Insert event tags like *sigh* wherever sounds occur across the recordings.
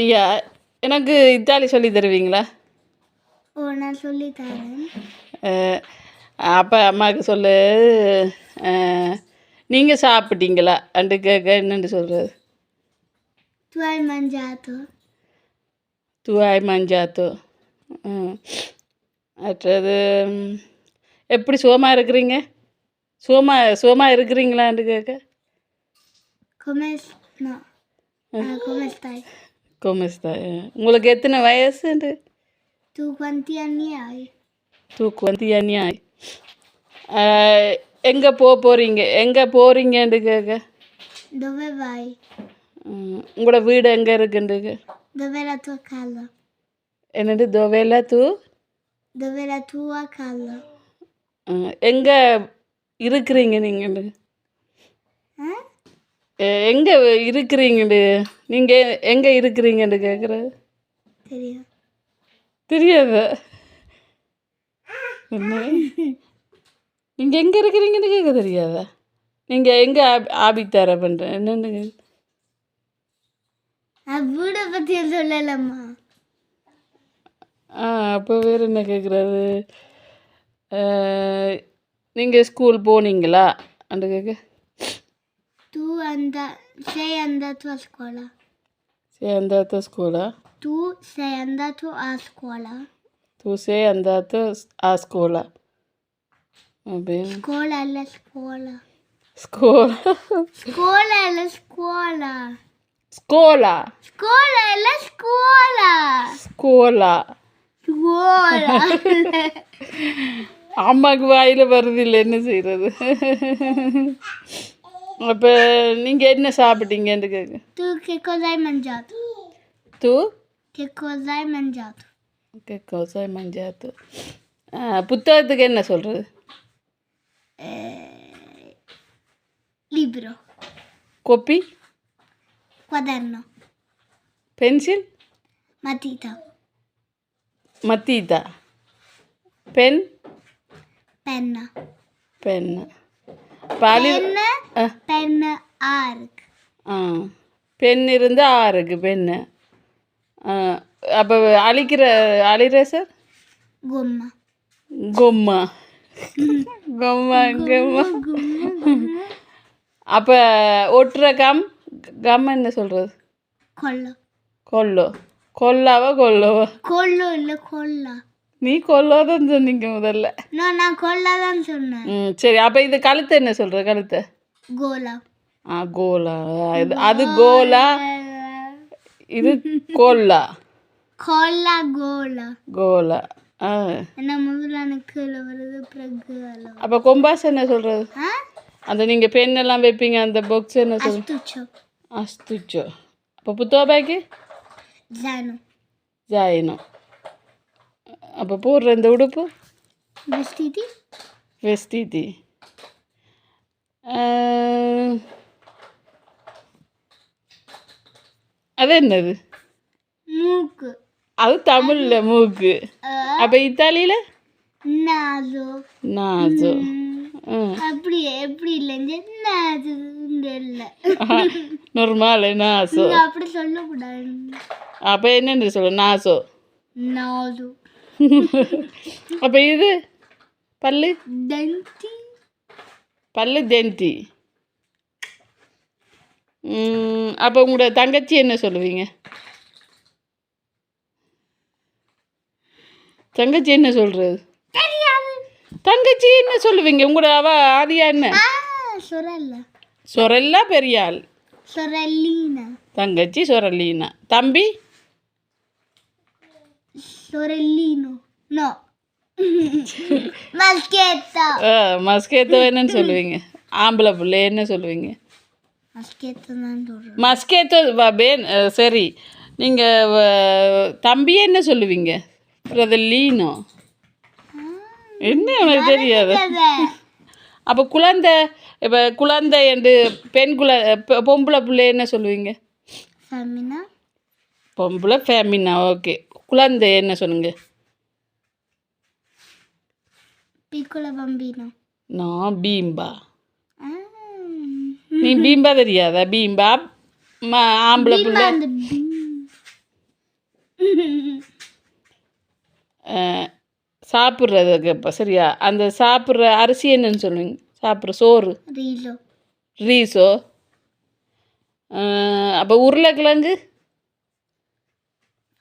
ஐயா எனக்கு இத்தாலி சொல்லி தருவீங்களா? ஓ நான் சொல்லி தரேன். அப்பா அம்மாவுக்கு சொல்லு. நீங்கள் சாப்பிட்டீங்களா? அண்டு கேட்க என்னென்னு சொல்கிறது hai mangiato? துவாய் மஞ்சாத்தோ. மற்றது எப்படி சுகமாக இருக்கிறீங்க? சுகமா சுகமாக இருக்கிறீங்களான்னு கேட்க Stai? கோமஸ்தா உங்களுக்கு எத்தனை வயசுண்டு Tu quanti anni hai? தூக்கு வந்து அநியாய் எங்கே போக போகிறீங்க எங்கே போகிறீங்கன்னு கேட்க? ம், உங்களோட வீடு எங்கே இருக்குன்றது Dov'è la tua casa? என்னது துவையில தூ Dov'è la tua casa? எங்கே இருக்கிறீங்க நீங்கள் Eh? எங்கே இருக்கிறீங்கண்டு? நீங்கள் எங்கே இருக்கிறீங்கன்னு Serio? தெரியாது. என்ன? நீங்கள் எங்கே இருக்கிறீங்கன்னு கேட்க தெரியாதா? நீங்கள் எங்கே ஆபித்தார பண்ணுறேன் என்னென்னு வீடை பற்றி சொல்லலம்மா. ஆ அப்போ வேறு என்ன கேட்குறது நீங்கள் ஸ்கூல் போனீங்களா? அந்த கேட்க Tu anda... sei andato a scuola? சேர்ந்தாத்த ஸ்கூலா Tu sei andato a scuola? தூ சே அந்தாத்த ஆ ஸ்கூலா அப்படின்னு Scuola alla scuola. School Scuola alla scuola. ஸ்கூலா Scuola alla scuola. ஸ்கூலா Scuola. அம்மாவுக்கு வாயில் வருது இல்லை என்ன செய்கிறது அப்போ நீங்கள் என்ன சாப்பிட்டீங்கன்னு கேட்க tu che cosa hai mangiato? தூ Che cosa hai mangiato? Okay கோசாய் மஞ்சாத்து புத்தகத்துக்கு என்ன சொல்கிறது libro. Copy Quaderno. Pencil Matita. மத்தீதா பென் Penna. பென் பாலி Penna. ஆ Penna arc. ஆ. பென் இருந்து ஆறுக்கு பென்னு அப்போ அழிக்கிற அழிகிற சார்? Gomma. கொம்மா. கொம்மா கொம்மா. அப்போ ஒட்டுற கம் கம் என்ன சொல்கிறது Collo. கொல்லோ கொல்லாவா கொல்லோவா Collo இல்ல கொல்லா நீ கொல்லோதான் சொன்னீங்க முதல்ல. நான் கொல்லா தான் சொன்னேன். ம் சரி அப்போ இது கழுத்து என்ன சொல்கிற கழுத்தை? கோலா. ஆ கோலா. இது அது கோலா? இது கோல்லா. கொல்லா கோலா. கோலா. ஆ. என்ன முதல்ல எனக்கு வருது அப்போ கொம்பாஸ் என்ன சொல்கிறது அந்த நீங்கள் பென் எல்லாம் வைப்பீங்க அந்த பாக்ஸ் என்ன சொல் அஸ்துச்சோ. அஸ்துச்சோ. அப்போ புத்தக பேக்கு ஜானு ஜாயினும் அப்போ போடுற இந்த உடுப்பு? vestiti வெஸ்டிதி. அது என்னது? மூக்கு. அது தமிழில் மூக்கு. அப்போ இத்தாலியில்? நாசோ. ம். அப்படி எப்படி இல்லைங்க நாசு இல்லை. நார்மல் நாசோ. அப்படி சொல்லக்கூடாது. அப்போ என்னென்னு சொல்ல? நாசோ. நாசு. அப்போ இது பல்லு டென்டி பல்லு தென்டி அப்போ உங்களோட தங்கச்சி என்ன சொல்லுவீங்க தங்கச்சி என்ன சொல்கிறது தங்கச்சி என்ன சொல்லுவீங்க உங்களோட அவ ஆதியா என்ன சொரல்ல சொரல்லா பெரிய ஆள் சொரல்லீனா தங்கச்சி சொரலீனா தம்பி Sorellino. No. மஸ்கேத்தோ என்னன்னு சொல்லுவீங்க ஆம்பளை பிள்ளை என்ன சொல்லுவீங்க மஸ்கேத்தோ பேன் சரி நீங்கள் தம்பி என்ன சொல்லுவீங்க பிரதலீனோ என்ன உனக்கு தெரியாது அப்போ குழந்தை இப்போ குழந்தை என்று பெண் குழ பொம்பளை பிள்ளை என்ன சொல்லுவீங்க. பொம்பளை ஃபேமினா ஓகே குழந்தை என்ன சொல்லுங்க. நான் பீம்பா. நீ பீம்பா தெரியாதா? பீம்பா? ஆம்பளை பிள்ளை. சாப்பிட்றதுக்கு இப்போ சரியா? அந்த சாப்பிட்ற அரிசி என்னன்னு சொல்லுவீங்க சாப்பிட்ற சோறு. ரீஸோ அப்போ உருளைக்கிழங்கு?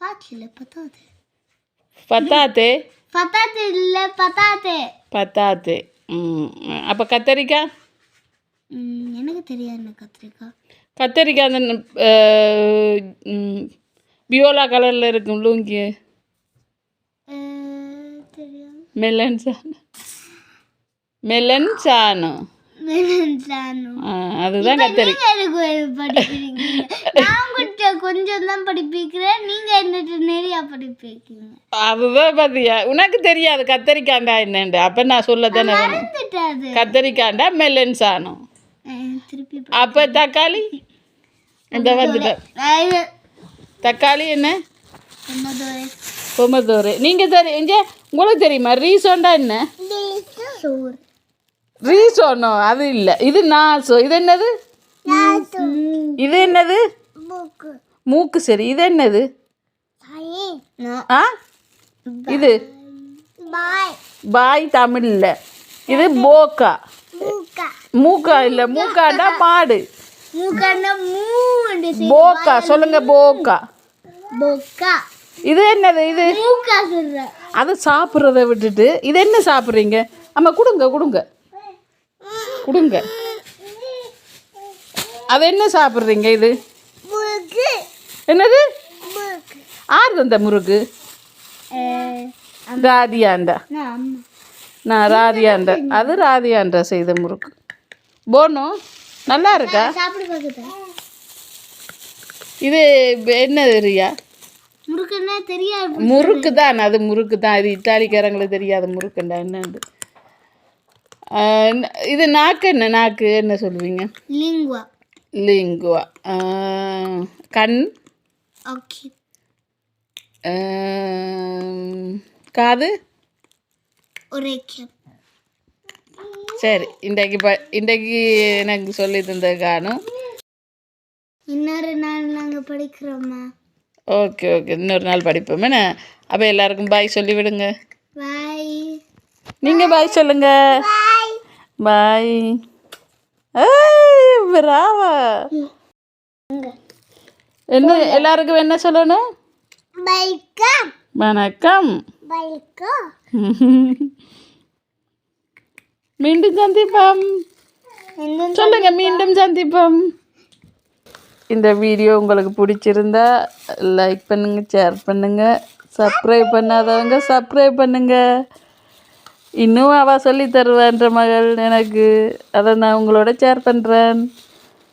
பாட்டில பத்தாது பத்தாத்தே பத்தாது இல்லை பத்தாது பத்தாத்தே ம் அப்போ கத்தரிக்காய் எனக்கு தெரியாது கத்திரிக்காய் கத்தரிக்காய் அந்த பியோலா கலரில் இருக்கும் லூங்கி மெலன் சாணம் மெலன் சாணம் அதுதான் கத்தரி உங்கள்கிட்ட கொஞ்சம் தான் படிப்பிக்கிறேன். நீங்க என்னட்டு நிறைய படிப்பிருக்கீங்க அதுதான் பார்த்தியா உனக்கு தெரியாது கத்தரிக்காண்டா என்னண்டு அப்போ நான் சொல்ல தானே கத்தரிக்காண்டா மெலன் சாணம். அப்போ தக்காளி? இந்த அஹ், தக்காளி என்ன? பொமதோரு நீங்கள் தெரி இங்கே உங்களுக்கு தெரியுமா ரீசோண்டா என்ன? ரீசோனோ அது இல்லை. இது நாசோ இது என்னது? இது என்னது? மூக்கு. மூக்கு சரி இது என்னது? ஆ? இது? பாய். பாய் தமிழில். இது போக்கா. மூக்கா. இல்லை மூக்காண்டா மாடு. மூண்டு. போக்கா சொல்லுங்க போக்கா. பொக்கா. இது என்னது இது? மூக்கா சொல்ற. அதை சாப்பிட்றத விட்டுட்டு இது என்ன சாப்பிட்றீங்க? ஆமாம் கொடுங்க கொடுங்க. கொடுங்க. அது என்ன சாப்பிட்றீங்க இது? என்னது? ஆறு தந்த முறுக்கு? ராதியாண்டா. நான் ராதியாண்டா. அது ராதியாண்டா செய்த முறுக்கு. போனோ நல்லா இருக்கா? இது என்னது ரியா? முறுக்கு தான் அது முறுக்கு தான் இது இத்தாலிக்காரங்களுக்கு தெரியாத முறுக்குண்டா ஆஹ் இது நாக்கு என்ன? நாக்கு என்ன சொல்லுவீங்க? லிங்குவா. லிங்குவா. கண்? ஓகே காது ஒரேக்கியம் சரி இன்றைக்கு ப இன்றைக்கு எனக்கு சொல்லி தந்த காணும் இன்னொரு நாள் நாங்கள் படிக்கிறோமா ஓகே ஓகே இன்னொரு நாள் படிப்போம் என்ன அப்போ எல்லாருக்கும் பாய் சொல்லி விடுங்க பாய் நீங்கள் பாய் சொல்லுங்க பாய் பாய் பிராவா என்ன எல்லாருக்கும் என்ன சொல்லணும்? வணக்கம். பைக்கம் *laughs* மீண்டும் சந்திப்போம். என்ன சொல்லுங்க மீண்டும் சந்திப்போம். இந்த வீடியோ உங்களுக்கு பிடிச்சிருந்தா லைக் பண்ணுங்க ஷேர் பண்ணுங்க சப்ஸ்கிரைப் பண்ணாதவங்க சப்ஸ்கிரைப் பண்ணுங்க. இன்னும் அவ சொல்லி தருவான்ற மகள் எனக்கு. அதை நான் உங்களோட ஷேர் பண்ணுறேன்